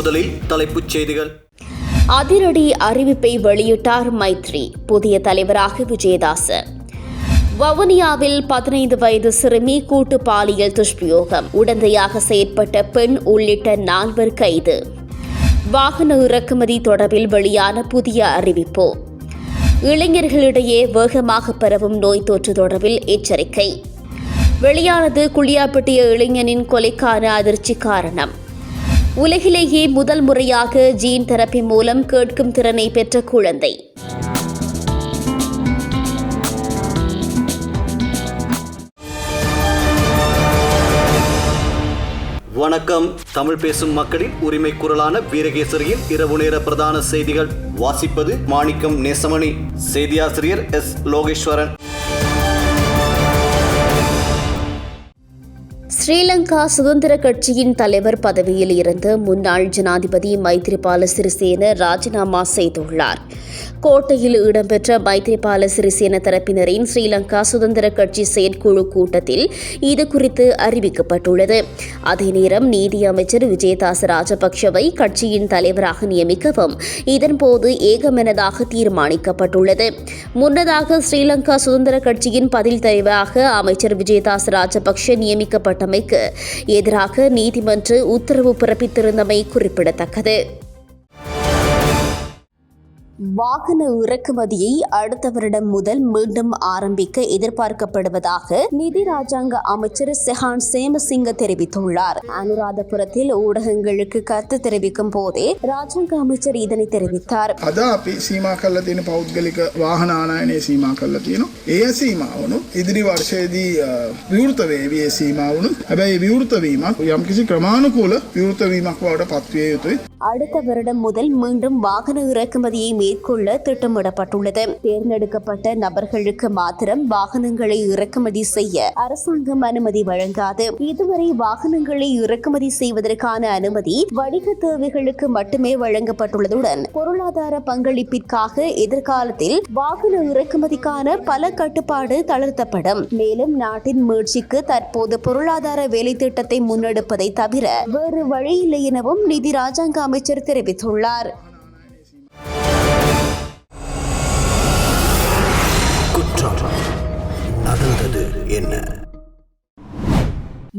முதலில் தலைப்புச் செய்திகள். அதிரடி அறிவிப்பை வெளியிட்டார் மைத்ரி புதிய தலைவராக விஜயதாச. வவுனியாவில் பதினைந்து வயது சிறுமி கூட்டு பாலியல் துஷ்பிரயோகம் உடந்தையாக செயற்பட்ட பெண் உள்ளிட்ட நால்வர் கைது. வாகன இறக்குமதி தொடர்பில் வெளியான புதிய அறிவிப்பு. இளைஞர்களிடையே வேகமாக பரவும் நோய் தொற்று தொடர்பில் எச்சரிக்கை. வெளியானது குளியாப்பட்டிய இளைஞனின் கொலைக்கான அதிர்ச்சி காரணம். உலகிலேயே முதல் முறையாக ஜீன் தெரப்பி மூலம் கேட்கும் திறனை பெற்ற குழந்தை. வணக்கம். தமிழ் பேசும் மக்களின் உரிமை குரலான வீரகேசரியின் இரவு நேர பிரதான செய்திகள். வாசிப்பது மாணிக்கம் நேசமணி. செய்தியாசிரியர் எஸ் லோகேஸ்வரன். ஸ்ரீலங்கா சுதந்திர கட்சியின் தலைவர் பதவியில் இருந்து முன்னாள் ஜனாதிபதி மைத்ரிபால சிறிசேன ராஜினாமா செய்துள்ளார். கோட்டையில் இடம்பெற்ற மைத்ரிபால சிறிசேன தரப்பினரின் ஸ்ரீலங்கா சுதந்திர கட்சி செயற்குழு கூட்டத்தில் இது குறித்து அறிவிக்கப்பட்டுள்ளது. அதே நேரம் நீதி அமைச்சர் விஜயதாச ராஜபக்ஷவை கட்சியின் தலைவராக நியமிக்கவும் இதன்போது ஏகமனதாக தீர்மானிக்கப்பட்டுள்ளது. முன்னதாக ஸ்ரீலங்கா சுதந்திர கட்சியின் பதில் தலைவராக அமைச்சர் விஜயதாஸ் ராஜபக்ஷ நியமிக்கப்பட்டமை நியமிக்கப்பட்டமைக்கு எதிராக நீதிமன்ற உத்தரவு பிறப்பித்திருந்தமை குறிப்பிடத்தக்கது. வாகன இறக்குமதியை அடுத்த வருடம் முதல் மீண்டும் ஆரம்பிக்க எதிர்பார்க்கப்படுவதாக நிதி ராஜாங்க அமைச்சர் செஹான் சேமசிங்க தெரிவித்துள்ளார் அனுராதபுரத்தில் ஊடகங்களுக்கு கருத்து தெரிவிக்கும் போதே ராஜாங்க அமைச்சர் இதனை தெரிவித்தார் අද අපි සීමා කල්ල තියෙන පෞද්ගලික වාහන ආනයනය සීමා කල්ල තියෙනවා. ඒ සීමාවනු ඉදිරි වර්ෂයේදී අ, විවෘත වේවි ඒ සීමාවනු හැබැයි විවෘත වීමක් යම්කිසි ක්‍රමාණුකූල විවෘත වීමක් බවට පත්විය යුතුයි. அடுத்த வருடம் முதல் மீண்டும் வாகன இறக்குமதியை மேற்கொள்ள திட்டமிடப்பட்டுள்ளது. தேர்ந்தெடுக்கப்பட்ட நபர்களுக்கு மாத்திரம் வாகனங்களை இறக்குமதி செய்ய அரசாங்கம் அனுமதி வழங்காது. இதுவரை வாகனங்களை இறக்குமதி செய்வதற்கான அனுமதி வணிக தேவைகளுக்கு மட்டுமே வழங்கப்பட்டுள்ளதுடன் பொருளாதார பங்களிப்பிற்காக எதிர்காலத்தில் வாகன இறக்குமதிக்கான பல கட்டுப்பாடு தளர்த்தப்படும். மேலும் நாட்டின் மீட்சிக்கு தற்போது பொருளாதார வேலை திட்டத்தை முன்னெடுப்பதை தவிர வேறு வழியில்லை எனவும் நிதி ராஜாங்க அமைச்சர் தெரிவித்துள்ளார். என்ன?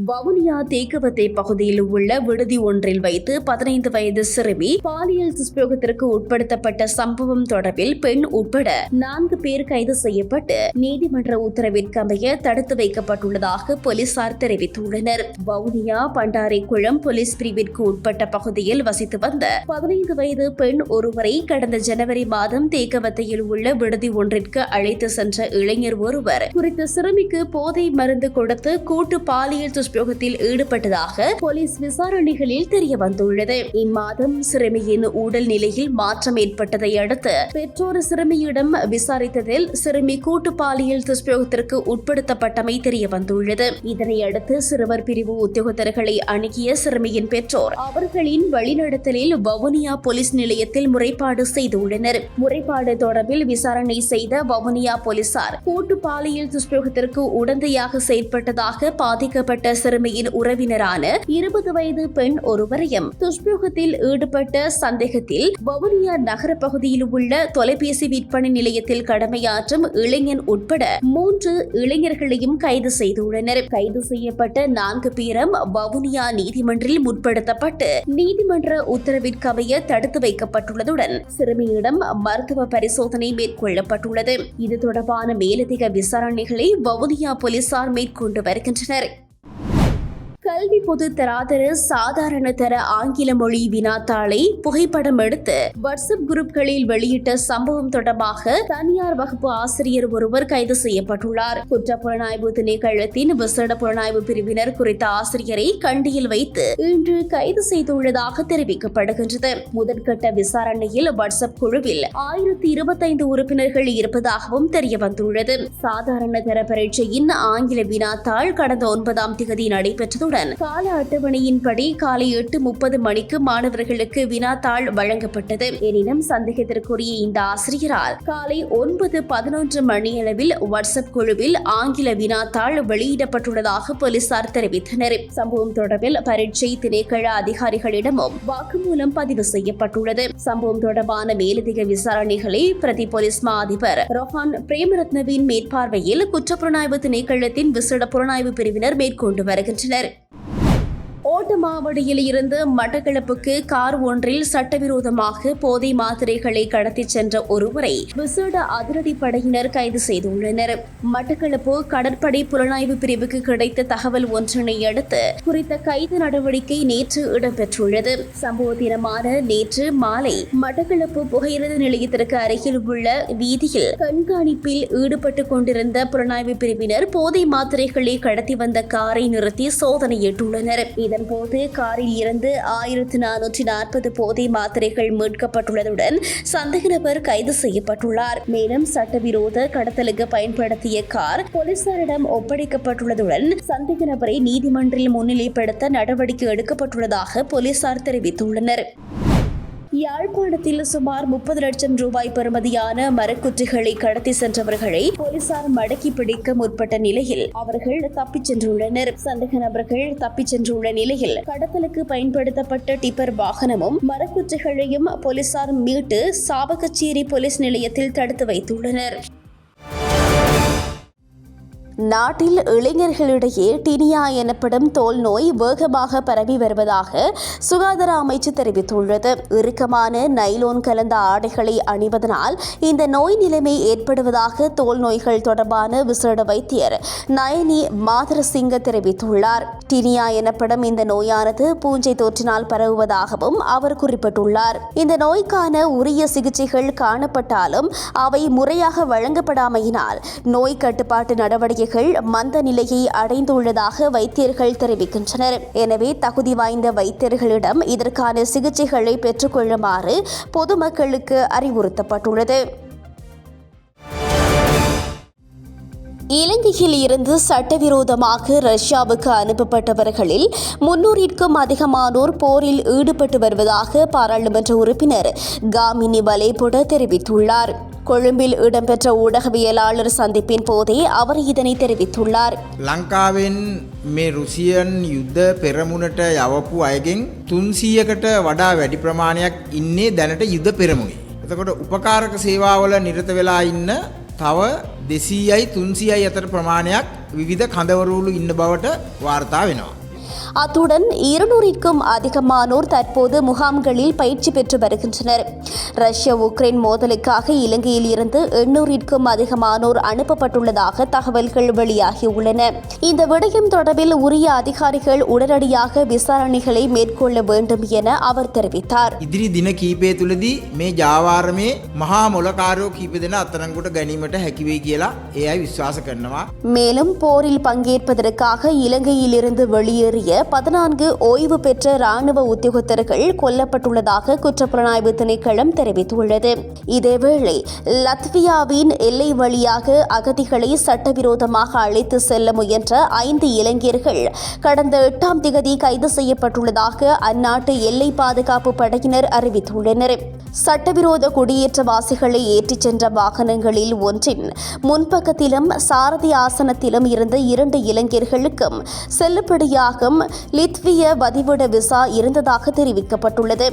வவுனியா தேக்கவத்தை பகுதியில் உள்ள விடுதி ஒன்றில் வைத்து பதினைந்து வயது சிறுமி பாலியல் துஷ்பிரயோகத்திற்கு உட்படுத்தப்பட்ட சம்பவம் தொடர்பில் பெண் உட்பட நான்கு பேர் கைது செய்யப்பட்டு நீதிமன்ற உத்தரவிற்கமைய தடுத்து வைக்கப்பட்டுள்ளதாக போலீசார் தெரிவித்துள்ளனர். வவுனியா பண்டாரைக்குளம் போலீஸ் பிரிவிற்கு உட்பட்ட பகுதியில் வசித்து வந்த பதினைந்து வயது பெண் ஒருவரை கடந்த ஜனவரி மாதம் தேக்கவத்தையில் உள்ள விடுதி ஒன்றிற்கு அழைத்து சென்ற இளைஞர் ஒருவர் குறித்த சிறுமிக்கு போதை மருந்து கொடுத்து கூட்டு பாலியல் துஷ்பிரயோகத்தில் ஈடுபட்டதாக போலீஸ் விசாரணைகளில் தெரிய வந்துள்ளது இம்மாதம் சிறுமியின் உடல் நிலையில் மாற்றம் ஏற்பட்டதை அடுத்து பெற்றோர் சிறுமியிடம் விசாரித்ததில் சிறுமி கூட்டு பாலியல் துஷ்பிரயோகத்திற்கு உட்படுத்தப்பட்டமை தெரிய வந்துள்ளது இதனை அடுத்து சிறுவர் பிரிவு உத்தியோகத்தர்களை அணுகிய சிறுமியின் பெற்றோர் அவர்களின் வழிநடத்தலில் வவுனியா போலீஸ் நிலையத்தில் முறைப்பாடு செய்துள்ளனர். முறைப்பாடு தொடர்பில் விசாரணை செய்த வவுனியா போலீசார் கூட்டு பாலியல் துஷ்பிரயோகத்திற்கு உடந்தையாக செயற்பட்டதாக பாதிக்கப்பட்ட சிறுமியின் உறவினரான இருபது வயது பெண் ஒருவரையும் துஷ்பிரயோகத்தில் ஈடுபட்ட சந்தேகத்தில் வவுனியா நகர பகுதியில் உள்ள தொலைபேசி விற்பனை நிலையத்தில் கடமையாற்றும் இளைஞன் உட்பட மூன்று இளைஞர்களையும் கைது செய்துள்ளனர். கைது செய்யப்பட்ட நான்கு பேரும் வவுனியா நீதிமன்றில் முற்படுத்தப்பட்டு நீதிமன்ற உத்தரவிற்கமைய தடுத்து வைக்கப்பட்டுள்ளதுடன் சிறுமியிடம் மருத்துவ பரிசோதனை மேற்கொள்ளப்பட்டுள்ளது. இது தொடர்பான மேலதிக விசாரணைகளை வவுனியா போலீசார் மேற்கொண்டு வருகின்றனர். கல்வி பொது தராதர சாதாரண தர ஆங்கில மொழி வினாத்தாளை புகைப்படம் எடுத்து வாட்ஸ்அப் குரூப்களில் வெளியிட்ட சம்பவம் தொடர்பாக தனியார் வகுப்பு ஆசிரியர் ஒருவர் கைது செய்யப்பட்டுள்ளார். குற்ற புலனாய்வு திணைக்களத்தின் விசேட புலனாய்வு பிரிவினர் குறித்த ஆசிரியரை கண்டியில் வைத்து இன்று கைது செய்துள்ளதாக தெரிவிக்கப்படுகின்றது. முதற்கட்ட விசாரணையில் வாட்ஸ்அப் குழுவில் ஆயிரத்தி இருபத்தைந்து உறுப்பினர்கள் இருப்பதாகவும் தெரிய வந்துள்ளது சாதாரண தர பரீட்சையின் ஆங்கில வினாத்தாள் கடந்த ஒன்பதாம் திகதி நடைபெற்றதுடன் செய்யப்பட்டதுடன் கால அட்டவணையின்படி காலை எட்டு முப்பது மணிக்கு மாணவர்களுக்கு வினாத்தாள் வழங்கப்பட்டது. எனினும் சந்தேகத்திற்குரிய இந்த ஆசிரியரால் காலை ஒன்பது பதினொன்று மணியளவில் வாட்ஸ்அப் குழுவில் ஆங்கில வினாத்தாள் வெளியிடப்பட்டுள்ளதாக போலீசார் தெரிவித்தனர். சம்பவம் தொடர்பில் பரீட்சை திணைக்கள அதிகாரிகளிடமும் வாக்குமூலம் பதிவு செய்யப்பட்டுள்ளது. சம்பவம் தொடர்பான மேலதிக விசாரணைகளை பிரதி போலீஸ் மா அதிபர் ரொஹான் பிரேமரத்னவின் மேற்பார்வையில் குற்றப்புலனாய்வு திணைக்களத்தின் விசேட புலனாய்வு பிரிவினர் மேற்கொண்டு வருகின்றனர். ஓட்டமாவடியில் இருந்து மட்டக்களப்புக்கு கார் ஒன்றில் சட்டவிரோதமாக போதை மாத்திரைகளை கடத்திச் சென்ற ஒருவரை விசேட அதிரடி படையினர் கைது செய்துள்ளனர். மட்டக்களப்பு கடற்படை புலனாய்வு பிரிவுக்கு கிடைத்த தகவல் ஒன்றினை அடுத்து குறித்த கைது நடவடிக்கை நேற்று இடம்பெற்றுள்ளது. சம்பவ தினமான நேற்று மாலை மட்டக்களப்பு புகையிரத நிலையத்திற்கு அருகில் உள்ள வீதியில் கண்காணிப்பில் ஈடுபட்டுக் கொண்டிருந்த புலனாய்வு பிரிவினர் போதை மாத்திரைகளை கடத்தி வந்த காரை நிறுத்தி சோதனையிட்டுள்ளனர். இதன்போது காரில் இருந்து ஆயிரத்து நானூற்றி நாற்பது போதை மாத்திரைகள் மீட்கப்பட்டுள்ளதுடன் சந்தேக நபர் கைது செய்யப்பட்டுள்ளார். மேலும் சட்டவிரோத கடத்தலுக்கு பயன்படுத்திய கார் போலீசாரிடம் ஒப்படைக்கப்பட்டுள்ளதுடன் சந்தேக நபரை நீதிமன்றில் முன்னிலைப்படுத்த நடவடிக்கை எடுக்கப்பட்டுள்ளதாக போலீசார் தெரிவித்துள்ளனர். யாழ்ப்பாணத்தில் சுமார் முப்பது லட்சம் ரூபாய் பெறுமதியான மரக்குற்றிகளை கடத்தி சென்றவர்களை போலீசார் மடக்கி பிடிக்க முற்பட்ட நிலையில் அவர்கள் தப்பிச் சென்றுள்ளனர். சந்தேக நபர்கள் தப்பிச் சென்றுள்ள நிலையில் கடத்தலுக்கு பயன்படுத்தப்பட்ட டிப்பர் வாகனமும் மரக்குற்றிகளையும் போலீசார் மீட்டு சாவகச்சேரி போலீஸ் நிலையத்தில் தடுத்து வைத்துள்ளனர். நாட்டில் இளைஞர்களிடையே டினியா எனப்படும் தோல் நோய் வேகமாக பரவி வருவதாக சுகாதார அமைச்சு தெரிவித்துள்ளது. இறுக்கமான நைலோன் கலந்த ஆடைகளை அணிவதனால் இந்த நோய் நிலைமை ஏற்படுவதாக தோல் நோய்கள் தொடர்பான விசேட வைத்தியர் நயனி மாதரசிங்க தெரிவித்துள்ளார். டினியா எனப்படும் இந்த நோயானது பூஞ்சை தொற்றினால் பரவுவதாகவும் அவர் குறிப்பிட்டுள்ளார். இந்த நோய்க்கான உரிய சிகிச்சைகள் காணப்பட்டாலும் அவை முறையாக வழங்கப்படாமையினால் நோய் கட்டுப்பாட்டு நடவடிக்கைகள் மந்த நிலையை அடைந்துள்ளதாக வைத்தியர்கள் தெரிவிக்கின்றனர். எனவே தகுதி வாய்ந்த வைத்தியர்களிடம் இதற்கான சிகிச்சைகளை பெற்றுக்கொள்ளுமாறு பொதுமக்களுக்கு அறிவுறுத்தப்பட்டுள்ளது. இலங்கையில் இருந்து சட்டவிரோதமாக ரஷ்யாவுக்கு அனுப்பப்பட்டவர்களில் முன்னூறிற்கும் அதிகமானோர் போரில் ஈடுபட்டு வருவதாக பாராளுமன்ற உறுப்பினர் காமினி வலேபுட தெரிவித்துள்ளார். கொழும்பில் இடம்பெற்ற ஊடகவியலாளர் சந்திப்பின் போதே அவர் இதனை தெரிவித்துள்ளார் ලංකාවෙන් මේ රුසියන් යුද්ධ පෙරමුණට යවපු අයගෙන් තුන්සීයකට වඩා වැඩි ප්‍රමාණයක් ඉන්නේ දැනට යුද්ධ පෙරමුණේ. එතකොට උපකාරක සේවාවල නිරත වෙලා ඉන්න තව දෙසීයයි තුන්සියයි අතර ප්‍රමාණයක් විවිධ කඳවරුලු ඉන්න බවට වාර්තා වෙනවා. அத்துடன் இருநூறிற்கும் அதிகமானோர் தற்போது முகாம்களில் பயிற்சி பெற்று வருகின்றனர் ரஷ்ய உக்ரைன் மோதலுக்காக இலங்கையில் இருந்து எண்ணூறிற்கும் அதிகமானோர் அனுப்பப்பட்டுள்ளதாக தகவல்கள் வெளியாகியுள்ளன இந்த விடயம் தொடர்பில் உரிய அதிகாரிகள் உடனடியாக விசாரணைகளை மேற்கொள்ள வேண்டும் என அவர் தெரிவித்தார் ඉදිරි දින කීපය තුළදී මේ ජාවාරමේ මහා මොලකාරයෝ කීප දෙන අත්තරංගොට ගැනීමට හැකිවේ කියලා ඒ අයි විශ්වාස කරනවා. மேலும் போரில் பங்கேற்பதற்காக இலங்கையிலிருந்து வெளியேறிய பதினான்கு ஓய்வு பெற்ற ராணுவ உத்தியோகத்தர்கள் கொல்லப்பட்டுள்ளதாக குற்றப்புலனாய்வு திணைக்களம் தெரிவித்துள்ளது. இதேவேளை லத்வியாவின் எல்லை வழியாக அகதிகளை சட்டவிரோதமாக அழைத்து செல்ல முயன்ற ஐந்து இளைஞர்கள் கடந்த எட்டாம் திகதி கைது செய்யப்பட்டுள்ளதாக அந்நாட்டு எல்லை பாதுகாப்பு படையினர் அறிவித்துள்ளனர். சட்டவிரோத குடியேற்றவாசிகளை ஏற்றிச் சென்ற வாகனங்களில் ஒன்றின் முன்பக்கத்திலும் சாரதி ஆசனத்திலும் இருந்த இரண்டு இளைஞர்களுக்கும் செல்லுபடியாகும் லித்விய வதிவிட விசா இருந்ததாக தெரிவிக்கப்பட்டுள்ளது.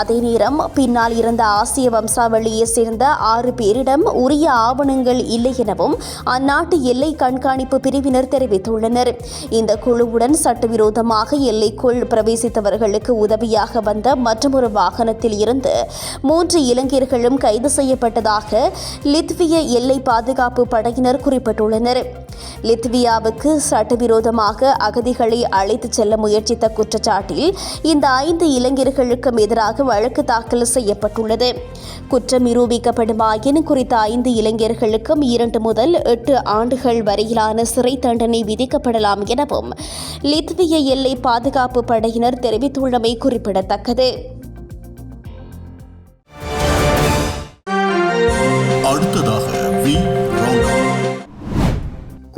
அதே நேரம் பின்னால் இருந்த ஆசிய வம்சாவளியை சேர்ந்த ஆறு பேரிடம் உரிய ஆவணங்கள் இல்லை எனவும் அந்நாட்டு எல்லை கண்காணிப்பு பிரிவினர் தெரிவித்துள்ளனர். இந்த குழுவுடன் சட்டவிரோதமாக எல்லைக்குள் பிரவேசித்தவர்களுக்கு உதவியாக வந்த மற்றொரு வாகனத்தில் இருந்து மூன்று இளைஞர்களும் கைது செய்யப்பட்டதாக லித்விய எல்லை பாதுகாப்பு படையினர் குறிப்பிட்டுள்ளனர். லித்வியாவுக்கு சட்டவிரோதமாக அகதிகளை அழைத்துச் செல்ல முயற்சித்த குற்றச்சாட்டில் இந்த ஐந்து இளைஞர்களுக்கும் எதிராக வழக்கு தாக்கல் செய்யப்பட்டுள்ளது. குற்றம் நிரூபிக்கப்படுமாயின் குறித்த ஐந்து இளைஞர்களுக்கும் இரண்டு முதல் எட்டு ஆண்டுகள் வரையிலான சிறை தண்டனை விதிக்கப்படலாம் எனவும் லித்விய எல்லை பாதுகாப்பு படையினர் தெரிவித்துள்ளமை குறிப்பிடத்தக்கது.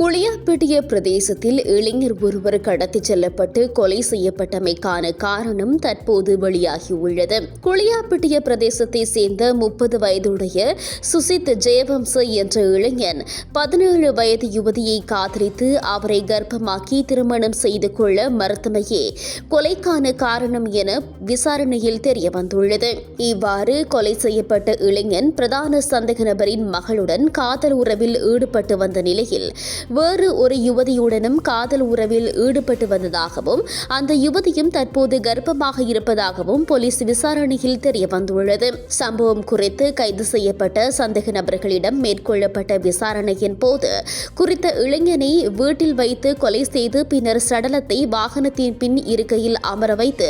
குளியாப்பிட்டிய பிரதேசத்தில் இளைஞர் ஒருவர் கடத்திச் செல்லப்பட்டு கொலை செய்யப்பட்டமைக்கான காரணம் தற்போது வெளியாகியுள்ளது. குளியாப்பிட்டிய பிரதேசத்தை சேர்ந்த முப்பது வயதுடைய சுசித் ஜெயவம்ச என்ற இளைஞன் பதினேழு வயது யுவதியை காதலித்து அவரை கர்ப்பமாக்கி திருமணம் செய்து கொள்ள மறுத்தமையே கொலைக்கான காரணம் என விசாரணையில் தெரிய வந்துள்ளது இவ்வாறு கொலை செய்யப்பட்ட இளைஞன் பிரதான சந்தேக நபரின் மகளுடன் காதல் உறவில் ஈடுபட்டு வந்த நிலையில் வேறு ஒரு யுவதியுடனும் காதல் உறவில் ஈடுபட்டு வந்ததாகவும் அந்த யுவதியும் தற்போது கர்ப்பமாக இருப்பதாகவும் போலீஸ் விசாரணையில் தெரிய வந்துள்ளது. சம்பவம் குறித்து கைது செய்யப்பட்ட சந்தேக நபர்களிடம் மேற்கொள்ளப்பட்ட விசாரணையின் போது குறித்த இளைஞனை வீட்டில் வைத்து கொலை செய்து பின்னர் சடலத்தை வாகனத்தின் பின் இருக்கையில் அமர வைத்து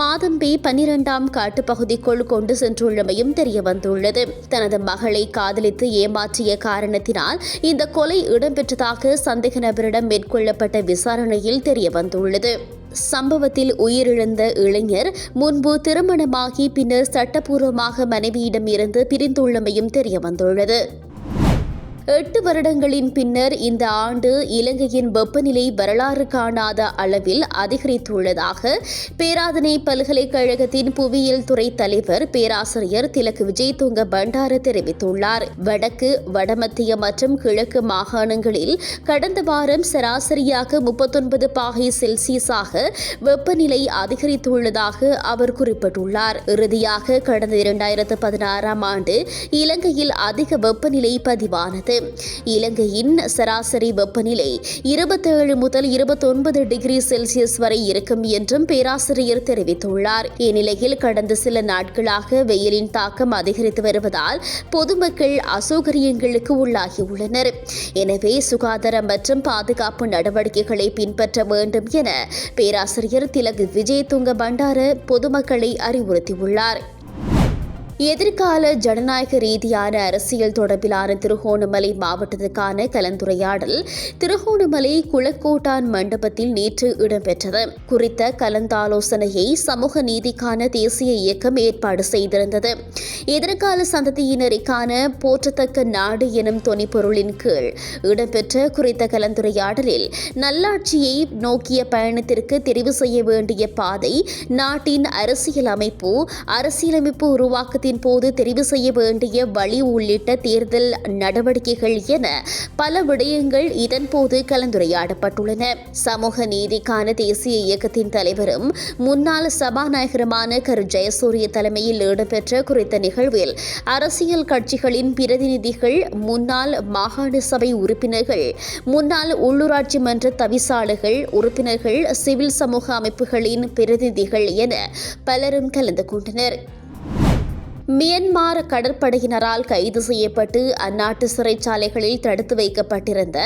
மாதம்பே பன்னிரண்டாம் காட்டுப்பகுதிக்குள் கொண்டு சென்றுள்ளமையும் தெரிய வந்துள்ளது. தனது மகளை காதலித்து ஏமாற்றிய காரணத்தினால் இந்த கொலை இடம்பெற்றதாக சந்தேக நபரிடம் மேற்கொள்ளப்பட்ட விசாரணையில் தெரிய வந்துள்ளது சம்பவத்தில் உயிரிழந்த இளைஞர் முன்பு திருமணமாகி பின்னர் சட்டப்பூர்வமாக மனைவியிடம் இருந்து பிரிந்துள்ளமையும் தெரிய வந்துள்ளது எட்டு வருடங்களின் பின்னர் இந்த ஆண்டு இலங்கையின் வெப்பநிலை வரலாறு காணாத அளவில் அதிகரித்துள்ளதாக பேராதனை பல்கலைக்கழகத்தின் புவியியல் துறை தலைவர் பேராசிரியர் திலக்கு விஜயதுங்க பண்டார தெரிவித்துள்ளார். வடக்கு வடமத்திய மற்றும் கிழக்கு மாகாணங்களில் கடந்த வாரம் சராசரியாக முப்பத்தொன்பது பாகை செல்சியஸாக வெப்பநிலை அதிகரித்துள்ளதாக அவர் குறிப்பிட்டுள்ளார். இறுதியாக கடந்த இரண்டாயிரத்து பதினாறாம் ஆண்டு இலங்கையில் அதிக வெப்பநிலை பதிவானது. இலங்கையின் சராசரி வெப்பநிலை இருபத்தேழு முதல் இருபத்தொன்பது டிகிரி செல்சியஸ் வரை இருக்கும் என்றும் பேராசிரியர் தெரிவித்துள்ளார். இந்நிலையில் கடந்த சில நாட்களாக வெயிலின் தாக்கம் அதிகரித்து வருவதால் பொதுமக்கள் அசௌகரியங்களுக்கு உள்ளாகியுள்ளனர். எனவே சுகாதார மற்றும் பாதுகாப்பு நடவடிக்கைகளை பின்பற்ற வேண்டும் என பேராசிரியர் திலக் விஜயதுங்க பண்டார பொதுமக்களை அறிவுறுத்தியுள்ளார். எதிர்கால ஜனநாயக ரீதியான அரசியல் தொடர்பிலான திருகோணமலை மாவட்டத்துக்கான கலந்துரையாடல் திருகோணமலை குளக்கோட்டான் மண்டபத்தில் நேற்று இடம்பெற்றது. குறித்த கலந்தாலோசனையை சமூக நீதிக்கான தேசிய இயக்கம் ஏற்பாடு செய்திருந்தது. எதிர்கால சந்ததியினருக்கான போற்றத்தக்க நாடு எனும் தொனிப்பொருளின் கீழ் இடம்பெற்ற குறித்த கலந்துரையாடலில் நல்லாட்சியை நோக்கிய பயணத்திற்கு தெரிவு செய்ய வேண்டிய பாதை நாட்டின் அரசியல் அமைப்பு அரசியலமைப்பு உருவாக்கத்தின் போது தெரிவு செய்ய வேண்டிய வழி உள்ளிட்ட தேர்தல் நடவடிக்கைகள் என பல விடயங்கள் இதன்போது கலந்துரையாடப்பட்டுள்ளன. சமூக நீதிக்கான தேசிய இயக்கத்தின் தலைவரும் முன்னாள் சபாநாயகருமான கரு ஜெயசூரிய தலைமையில் இடம்பெற்ற குறித்த நிகழ்வில் அரசியல் கட்சிகளின் பிரதிநிதிகள் முன்னாள் மாகாண சபை உறுப்பினர்கள் முன்னாள் உள்ளூராட்சி மன்ற தவிசாளர்கள் உறுப்பினர்கள் சிவில் சமூக அமைப்புகளின் பிரதிநிதிகள் என பலரும் கலந்து கொண்டனர். மியன்மார் கடற்படையினரால் கைது செய்யப்பட்டு அந்நாட்டு சிறைச்சாலைகளில் தடுத்து வைக்கப்பட்டிருந்த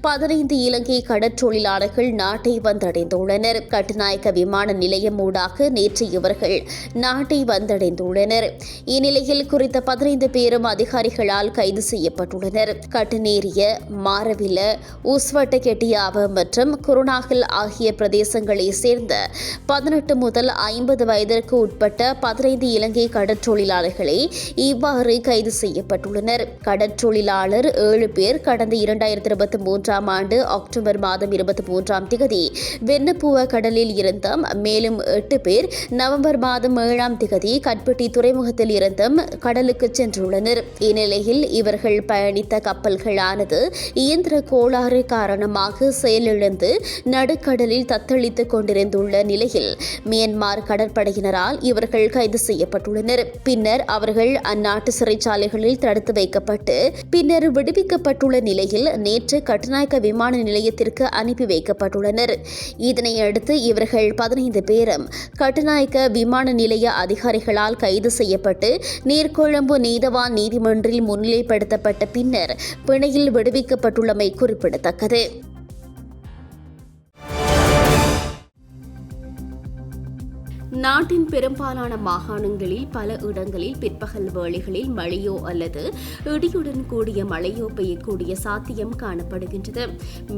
பதினைந்து இலங்கை கடற்றொழிலாளர்கள் நாட்டை வந்தடைந்துள்ளனர். கட்டுநாயக்க விமான நிலையம் ஊடாக நேற்று இவர்கள் நாட்டை வந்தடைந்துள்ளனர். இந்நிலையில் குறித்த பதினைந்து பேரும் அதிகாரிகளால் கைது செய்யப்பட்டுள்ளனர். கட்டுநேரிய மாரவில உஸ்வட்டகெட்டியாவ மற்றும் குருநாகல் ஆகிய பிரதேசங்களை சேர்ந்த பதினெட்டு முதல் ஐம்பது வயதிற்கு உட்பட்ட பதினைந்து இலங்கை கடற்றொழிலாளர்கள் இவ்வாறு கைது செய்யப்பட்டுள்ளனர். கடற்றொழிலாளர் ஏழு பேர் கடந்த இரண்டாயிரத்தி இருபத்தி மூன்றாம் ஆண்டு அக்டோபர் மாதம் இருபத்தி மூன்றாம் திகதி வெண்ணப்புவ கடலில் இருந்தும் மேலும் எட்டு பேர் நவம்பர் மாதம் ஏழாம் திகதி கட்பட்டி துறைமுகத்தில் இருந்தும் கடலுக்கு சென்றுள்ளனர். இந்நிலையில் இவர்கள் பயணித்த கப்பல்களானது இயந்திர கோளாறு காரணமாக செயலிழந்து நடுக்கடலில் தத்தளித்துக் கொண்டிருந்துள்ள நிலையில் மியன்மார் கடற்படையினரால் இவர்கள் கைது செய்யப்பட்டுள்ளனர். பின்னர் அவர்கள் அந்நாட்டு சிறைச்சாலைகளில் தடுத்து வைக்கப்பட்டு பின்னர் விடுவிக்கப்பட்டுள்ள நிலையில் நேற்று கட்டுநாயக்க விமான நிலையத்திற்கு அனுப்பி வைக்கப்பட்டுள்ளனர். இதனையடுத்து இவர்கள் பதினைந்து பேரும் கட்டுநாயக்க விமான நிலைய அதிகாரிகளால் கைது செய்யப்பட்டு நீர்கொழும்பு நீதவான் நீதிமன்றில் முன்னிலைப்படுத்தப்பட்ட பின்னர் பிணையில் விடுவிக்கப்பட்டுள்ளமை குறிப்பிடத்தக்கது. நாட்டின் பெரும்பாலான மாகாணங்களில் பல இடங்களில் பிற்பகல் வேளைகளில் மழையோ அல்லது இடியுடன் கூடிய மழையோ பெய்யக்கூடிய சாத்தியம் காணப்படுகின்றது.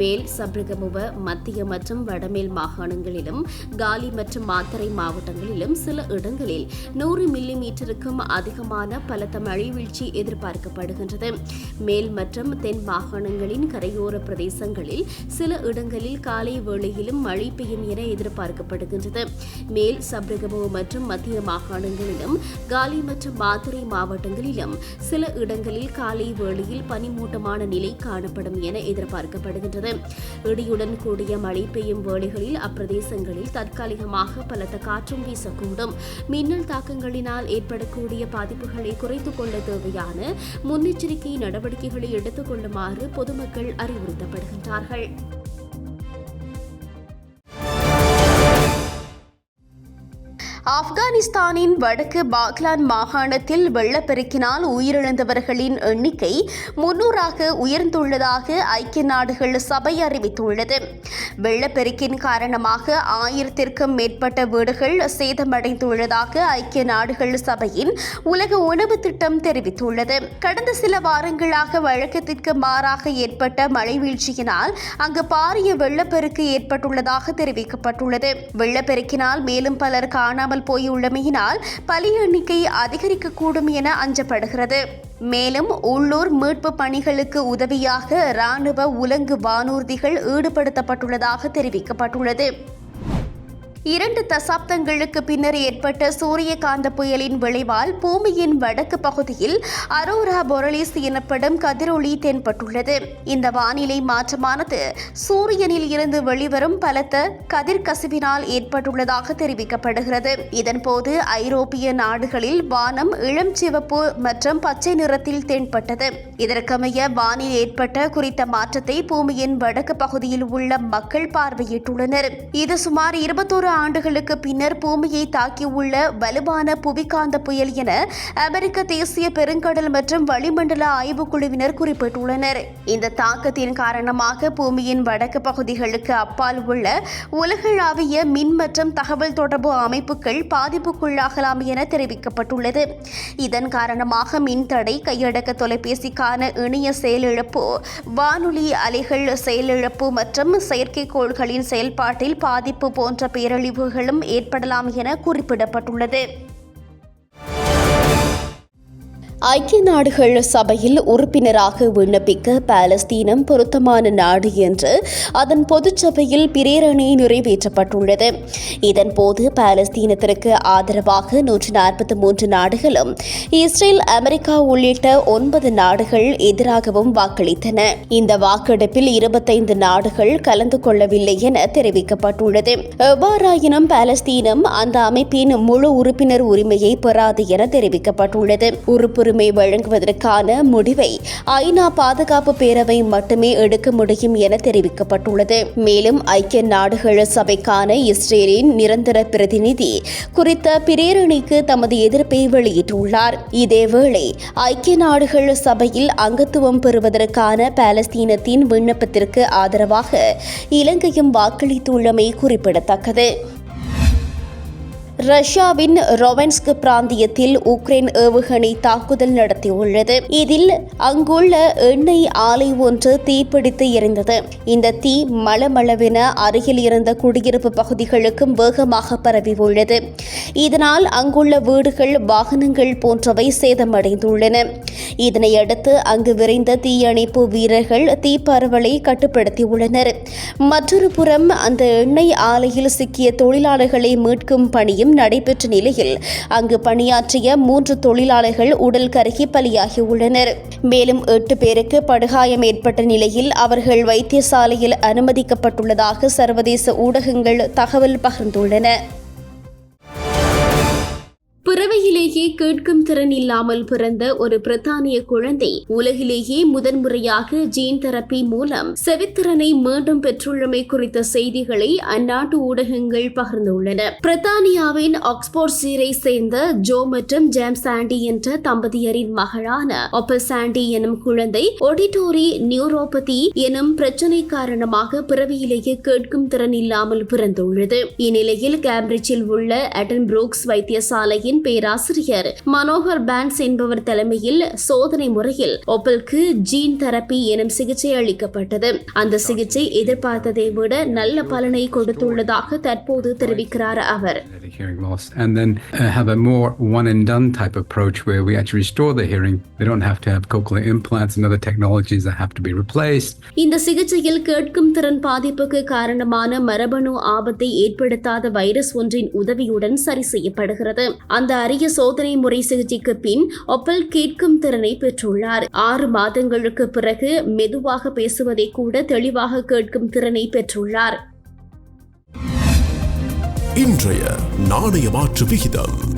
மேல் சப்ரகமுவ மத்திய மற்றும் வடமேல் மாகாணங்களிலும் காலி மற்றும் மாத்தரை மாவட்டங்களிலும் சில இடங்களில் நூறு மில்லி மீட்டருக்கும் அதிகமான பலத்த மழை வீழ்ச்சி எதிர்பார்க்கப்படுகின்றது. மேல் மற்றும் தென் மாகாணங்களின் கரையோர பிரதேசங்களில் சில இடங்களில் காலை வேளையிலும் மழை பெய்யும் என எதிர்பார்க்கப்படுகின்றது. மேல் சப்ரகமோ மற்றும் மத்திய மாகாணங்களிலும் காலி மற்றும் மாத்துரை மாவட்டங்களிலும் சில இடங்களில் காலை வேளையில் பனிமூட்டமான நிலை காணப்படும் என எதிர்பார்க்கப்படுகின்றது. இடியுடன் கூடிய மழை பெய்யும் வேளைகளில் அப்பிரதேசங்களில் தற்காலிகமாக பலத்த காற்றும் வீசக்கூடும். மின்னல் தாக்கங்களினால் ஏற்படக்கூடிய பாதிப்புகளை குறைத்துக் கொள்ள தேவையான முன்னெச்சரிக்கை நடவடிக்கைகளை எடுத்துக் கொள்ளுமாறு பொதுமக்கள் அறிவுறுத்தப்படுகின்றார்கள். ஆப்கானிஸ்தானின் வடக்கு பாக்லான் மாகாணத்தில் வெள்ளப்பெருக்கினால் உயிரிழந்தவர்களின் எண்ணிக்கை முன்னூறாக உயர்ந்துள்ளதாக ஐக்கிய நாடுகள் சபை அறிவித்துள்ளது. வெள்ளப்பெருக்கின் காரணமாக ஆயிரத்திற்கும் மேற்பட்ட வீடுகள் சேதமடைந்துள்ளதாக ஐக்கிய நாடுகள் சபையின் உலக உணவு திட்டம் தெரிவித்துள்ளது. கடந்த சில வாரங்களாக வழக்கத்திற்கு மாறாக ஏற்பட்ட மழை வீழ்ச்சியினால் அங்கு பாரிய வெள்ளப்பெருக்கு ஏற்பட்டுள்ளதாக தெரிவிக்கப்பட்டுள்ளது. வெள்ளப்பெருக்கினால் மேலும் பலர் காணாமல் போயுள்ளமையினால் பலி எண்ணிக்கை அதிகரிக்கக்கூடும் என அஞ்சப்படுகிறது. மேலும் உள்ளூர் மீட்பு பணிகளுக்கு உதவியாக ராணுவ உலங்கு வானூர்திகள் ஈடுபடுத்தப்பட்டுள்ளதாக தெரிவிக்கப்பட்டுள்ளது. இரண்டு தசாப்தங்களுக்கு பின்னர் ஏற்பட்ட சூரியகாந்த புயலின் விளைவால் பூமியின் வடக்கு பகுதியில் அரோரா பொரலிஸ் எனப்படும் கதிரொளி தென்பட்டுள்ளது. இந்த வானிலை மாற்றமானது சூரியனில் இருந்து வெளிவரும் பலத்த கதிர்கசிவினால் ஏற்பட்டுள்ளதாக தெரிவிக்கப்படுகிறது. இதன்போது ஐரோப்பிய நாடுகளில் வானம் இளம் சிவப்பு மற்றும் பச்சை நிறத்தில் தென்பட்டது. இதற்கமைய வானில் ஏற்பட்ட குறித்த மாற்றத்தை பூமியின் வடக்கு பகுதியில் உள்ள மக்கள் பார்வையிட்டுள்ளனர். இது சுமார் இருபத்தோரு ஆண்டுகளுக்கு பின்னர் பூமியை தாக்கியுள்ள வலுவான புவிகாந்த புயல் என அமெரிக்க தேசிய பெருங்கடல் மற்றும் வளிமண்டல ஆய்வுக்குழுவினர் குறிப்பிட்டுள்ளனர். இந்த தாக்கத்தின் காரணமாக பூமியின் வடக்கு பகுதிகளுக்கு அப்பால் உள்ள உலகளாவிய மின் மற்றும் தகவல் தொடர்பு அமைப்புகள் பாதிப்புக்குள்ளாகலாம் என தெரிவிக்கப்பட்டுள்ளது. இதன் காரணமாக மின்தடை கையடக்க தொலைபேசிக்கான இணைய செயலிழப்பு வானொலி அலைகள் செயலிழப்பு மற்றும் செயற்கைக்கோள்களின் செயல்பாட்டில் பாதிப்பு போன்ற பேரழிவுகளும் ஏற்படலாம் என குறிப்பிடப்பட்டுள்ளது. ஐக்கிய நாடுகள் சபையில் உறுப்பினராக விண்ணப்பிக்க பாலஸ்தீனம் பொருத்தமான நாடு என்று அதன் பொதுச்சபையில் பிரேரணை நிறைவேற்றப்பட்டுள்ளது. இதன்போது பாலஸ்தீனத்திற்கு ஆதரவாக நூற்றி நாற்பத்தி மூன்று நாடுகளும் இஸ்ரேல் அமெரிக்கா உள்ளிட்ட ஒன்பது நாடுகள் எதிராகவும் வாக்களித்தன. இந்த வாக்கெடுப்பில் இருபத்தைந்து நாடுகள் கலந்து கொள்ளவில்லை என தெரிவிக்கப்பட்டுள்ளது. எவ்வாறாயினும் பாலஸ்தீனம் அந்த அமைப்பின் முழு உறுப்பினர் உரிமையை பெறாது என தெரிவிக்கப்பட்டுள்ளது. உறுப்புரிமை வழங்குவதற்கான முடிவை ஐநா பாதுகாப்பு பேரவை மட்டுமே எடுக்க முடியும் என தெரிவிக்கப்பட்டுள்ளது. மேலும் ஐக்கிய நாடுகள் சபைக்கான இஸ்ரேலின் நிரந்தர பிரதிநிதி குறித்த பிரேரணிக்கு தமது எதிர்ப்பை வெளியிட்டுள்ளார். இதேவேளை ஐக்கிய நாடுகள் சபையில் அங்கத்துவம் பெறுவதற்கான பாலஸ்தீனத்தின் விண்ணப்பத்திற்கு ஆதரவாக இலங்கையும் வாக்களித்துள்ளமை குறிப்பிடத்தக்கது. ரஷ்யாவின் ரொவென்ஸ்க் பிராந்தியத்தில் உக்ரைன் ஏவுகணை தாக்குதல் நடத்தியுள்ளது. இதில் அங்குள்ள எண்ணெய் ஆலை ஒன்று தீப்பிடித்து எரிந்தது. இந்த தீ மளமளவென அருகில் இருந்த குடியிருப்பு பகுதிகளுக்கும் வேகமாக பரவி உள்ளது இதனால் அங்குள்ள வீடுகள் வாகனங்கள் போன்றவை சேதமடைந்துள்ளன. இதனையடுத்து அங்கு விரைந்த தீயணைப்பு வீரர்கள் தீப்பரவலை கட்டுப்படுத்தியுள்ளனர். மற்றொரு புறம் அந்த எண்ணெய் ஆலையில் சிக்கிய தொழிலாளர்களை மீட்கும் பணியும் நடைபெற்ற நிலையில் அங்கு பணியாற்றிய மூன்று தொழிலாளர்கள் உடல் கருகி பலியாகியுள்ளனர். மேலும் எட்டு பேருக்கு படுகாயம் ஏற்பட்ட நிலையில் அவர்கள் வைத்தியசாலையில் அனுமதிக்கப்பட்டுள்ளதாக சர்வதேச ஊடகங்கள் தகவல் பகிர்ந்துள்ளன. உலகிலேயே கேட்கும் திறன் இல்லாமல் பிறந்த ஒரு பிரித்தானிய குழந்தை உலகிலேயே முதன்முறையாக ஜீன் தெரப்பி மூலம் செவித்திறனை மீண்டும் பெற்றுள்ளமை குறித்த செய்திகளை அந்நாட்டு ஊடகங்கள் பகிர்ந்துள்ளன. பிரித்தானியாவின் ஆக்ஸ்போர்ட் சீரை சேர்ந்த ஜோ மற்றும் ஜேம்ஸ் சாண்டி என்ற தம்பதியரின் மகளான ஒப்பல் சாண்டி எனும் குழந்தை ஒடிட்டோரி நியூரோபதி எனும் பிரச்சனை காரணமாக பிறவியிலேயே கேட்கும் திறன் இல்லாமல் பிறந்துள்ளது. இந்நிலையில் கேம்பிரிட்ஜில் உள்ள அட்டன் புரூக்ஸ் வைத்தியசாலையின் பேராசிரியர் மனோகர் பேன்ஸ் என்பவர் தலைமையில் சோதனை முறையில் ஒப்பலுக்கு ஜீன் தெரப்பி எனும் சிகிச்சை அளிக்கப்பட்டது அந்த சிகிச்சை எதிர்பார்த்ததை விட நல்ல பலனை கொடுத்துள்ளதாக தற்போது தெரிவிக்கிறார் அவர் the hearing loss and then uh, have a more one and done type approach where we actually restore the hearing. They don't have to have cochlear implants and other technologies that have to be replaced. இந்த சிகிச்சையில் கேட்கும் திறன் பாதிப்புக்கு காரணமான மரபணு ஆபத்தை ஏற்படுத்தாத virus ஒன்றின் உதவியுடன் சரி செய்யப்படுகிறது அந்த அரிய சோதனை முறை சிகிச்சைக்கு பின் ஒப்பல் கேட்கும் திறனை பெற்றுள்ளார். ஆறு மாதங்களுக்கு பிறகு மெதுவாக பேசுவதை கூட தெளிவாக கேட்கும் திறனை பெற்றுள்ளார். இன்றைய நாணய மாற்று விகிதம்.